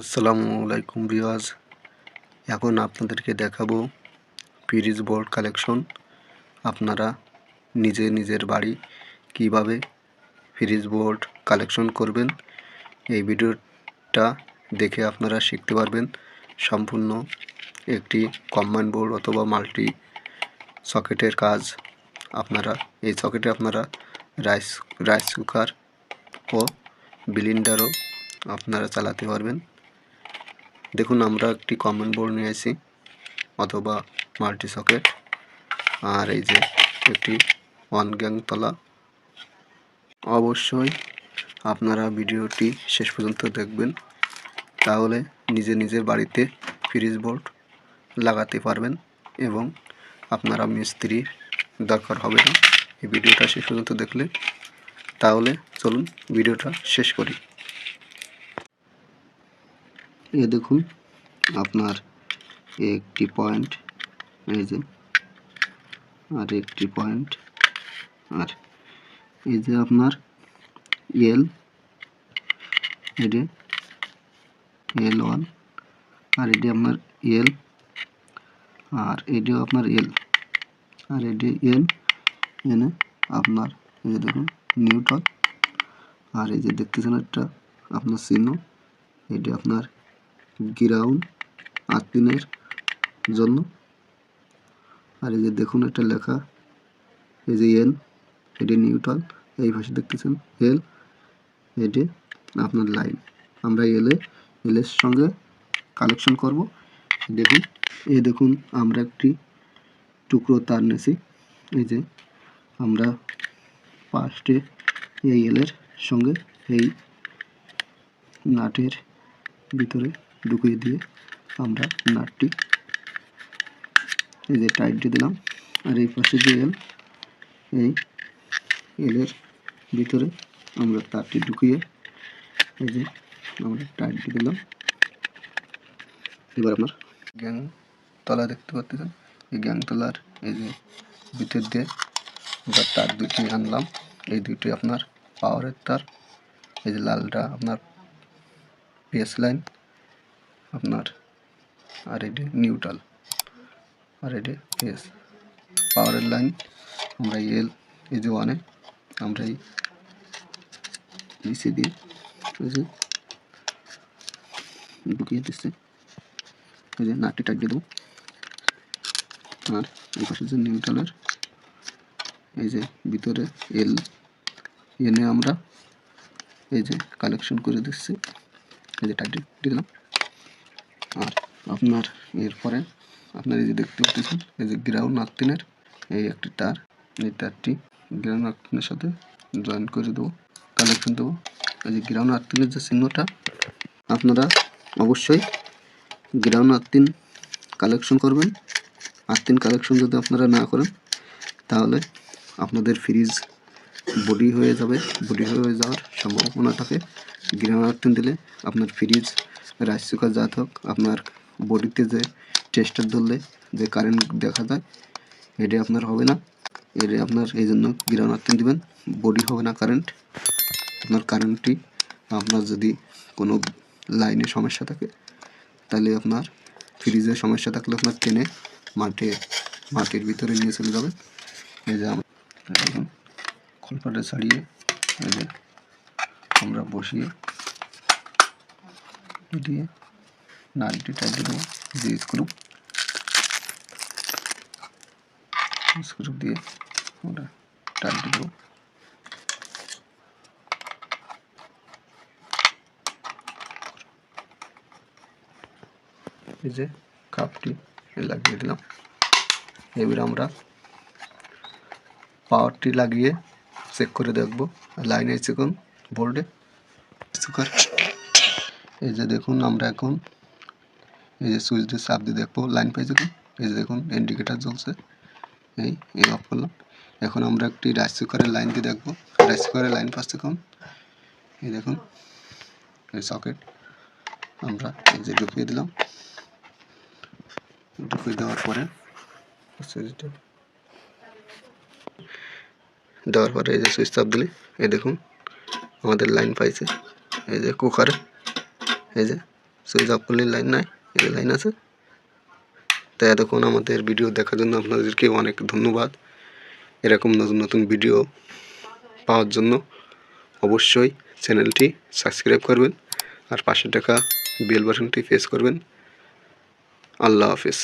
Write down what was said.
আসসালামু আলাইকুম রিওয়াজ এখন আপনাদেরকে দেখাবো ফ্রিজ বোর্ড কালেকশন। আপনারা নিজে নিজের বাড়ি কীভাবে ফ্রিজ বোর্ড কালেকশন করবেন, এই ভিডিওটা দেখে আপনারা শিখতে পারবেন। সম্পূর্ণ একটি কম্বাইন বোর্ড অথবা মাল্টি সকেটের কাজ আপনারা, এই সকেটে আপনারা রাইস রাইস কুকার ও বিলিন্ডারও আপনারা চালাতে পারবেন। দেখুন, আমরা একটি কমন বোর্ড নিয়েছি অথবা মাল্টি সকেট আর এই যে একটি ওয়ান গ্যাং তলা। অবশ্যই আপনারা ভিডিওটি শেষ পর্যন্ত দেখবেন, তাহলে নিজে নিজের বাড়িতে ফ্রিজ বোর্ড লাগাতে পারবেন এবং আপনারা মিস্ত্রির দরকার হবে না। এই ভিডিওটা শেষ পর্যন্ত দেখলে, তাহলে চলুন ভিডিওটা শেষ করি। এ দেখুন, আপনার একটি পয়েন্ট এই যে, আর একটি পয়েন্ট আর এই যে আপনার এল এটি এল ওয়ান আর এটি আপনার এল আর এটিও আপনার এল আর এটি এন এনে আপনার, এই যে দেখুন নিউটন আর এই যে দেখতেছেন একটা আপনার চিহ্ন এটি আপনার গ্রাউন্ড আর্থিনের জন্য। আর এই যে দেখুন, একটা লেখা, এই যে এন এটি নিউট্রাল, এই ভাষা দেখতেছেন, এল এটি আপনার লাইন। আমরা এলে এলের সঙ্গে কালেকশন করব। দেখুন, এই দেখুন, আমরা একটি টুকরো তার নিয়েছি এই যে আমরা পাঁচটি এই এলের সঙ্গে এই নাটের ভিতরে ঢুকিয়ে দিয়ে আমরা নাটটি এই যে টাইট দিয়ে দিলাম। আর এই পাশে যে এল, এই এলের ভিতরে আমরা তারটি ঢুকিয়ে এই যে আমরা টাইট দিয়ে দিলাম। এবার আপনার গ্যাং তলা দেখতে পাচ্ছেন। এই গ্যাং তলার এই যে ভিতর দিয়ে আমরা তার দুটি আনলাম। এই দুটি আপনার পাওয়ারের তার, এই যে লালটা আপনার পিএস লাইন আপনার আর এটি নিউট্রাল আর এটি এস পাওয়ারের লাইন আমরা এল এই যে ওয়ানে আমরা এই নিচে দিয়ে ঢুকিয়ে দিচ্ছে। এই যে নাটটি দিয়ে দেবো আর এই পাশে যে নিউট্রালের এই যে ভিতরে এল এনে আমরা এই যে কালেকশন করে দিচ্ছি। এই যে টাইট দিলাম। আর আপনার এরপরে আপনার এই যে দেখতে পাচ্ছেন, এই যে গ্রাউন্ড আর্থিনের এই একটি তার, এই তারটি গ্রাউন্ড আর্থিনের সাথে জয়েন করে দেবো কালেকশন দেবো। এই যে গ্রাউন্ড আর্থিনের যে চিহ্নটা, আপনারা অবশ্যই গ্রাউন্ড আর্থিন কালেকশন করবেন। আর্থিন কালেকশন যদি আপনারা না করেন, তাহলে আপনাদের ফ্রিজ বডি হয়ে যাবে বডি হয়ে যাওয়ার সম্ভাবনা থাকে। গ্রাউন্ড আর্থিন দিলে আপনার ফ্রিজ রাইস কুকার যা হোক আপনার বডিতে যে টেস্টার ধরলে যে কারেন্ট দেখা যায় এটা আপনার হবে না। এটা আপনার এই জন্য গ্রাউন্ড দিবেন বডি হবে না কারেন্ট আপনার কারেন্টটি আপনার যদি কোনো লাইনে সমস্যা থাকে, তাহলে আপনার ফ্রিজের সমস্যা থাকলে আপনার টেনে মাঠে মাটির ভিতরে নিয়ে চলে যাবে এই যে খোলপাটা ছাড়িয়ে, এই যে আমরা বসিয়ে দিয়ে নাইনটি টাইপ দেবো যে স্ক্রু স্ক্রু দিয়ে আমরা টাইট দেবো। এই যে কাপটি লাগিয়ে দিলাম। এবার আমরা পাওয়ারটি লাগিয়ে চেক করে দেখব। লাইন এসে কোন? বোর্ডে? সুকার এই যে দেখুন, আমরা এখন এই যে সুইচ দিয়ে চাপ দিয়ে দেখব লাইন পেয়েছে এই যে দেখুন ইন্ডিকেটার জ্বলছে। এই এই অফ করলাম। এখন আমরা একটি রাইস কুকারের লাইন দিয়ে দেখব। রাইস কুকারের লাইন পাচ্ছে এখন এই দেখুন, এই সকেট আমরা এই যে ঢুকিয়ে দিলাম। ঢুকিয়ে দেওয়ার পরে সুইচটা দেওয়ার পরে এই যে সুইচ চাপ দিলে, এই দেখুন, আমাদের লাইন পাইছে। এই যে কুকারে এই যে সুইচ অফ করলে লাইন নাই, এই যে লাইন আছে। তাই এতক্ষণ আমাদের ভিডিও দেখার জন্য আপনাদেরকে অনেক ধন্যবাদ। এরকম নতুন নতুন ভিডিও পাওয়ার জন্য অবশ্যই চ্যানেলটি সাবস্ক্রাইব করবেন আর পাশে টাকা বেল বাটনটি প্রেস করবেন। আল্লাহ হাফিজ।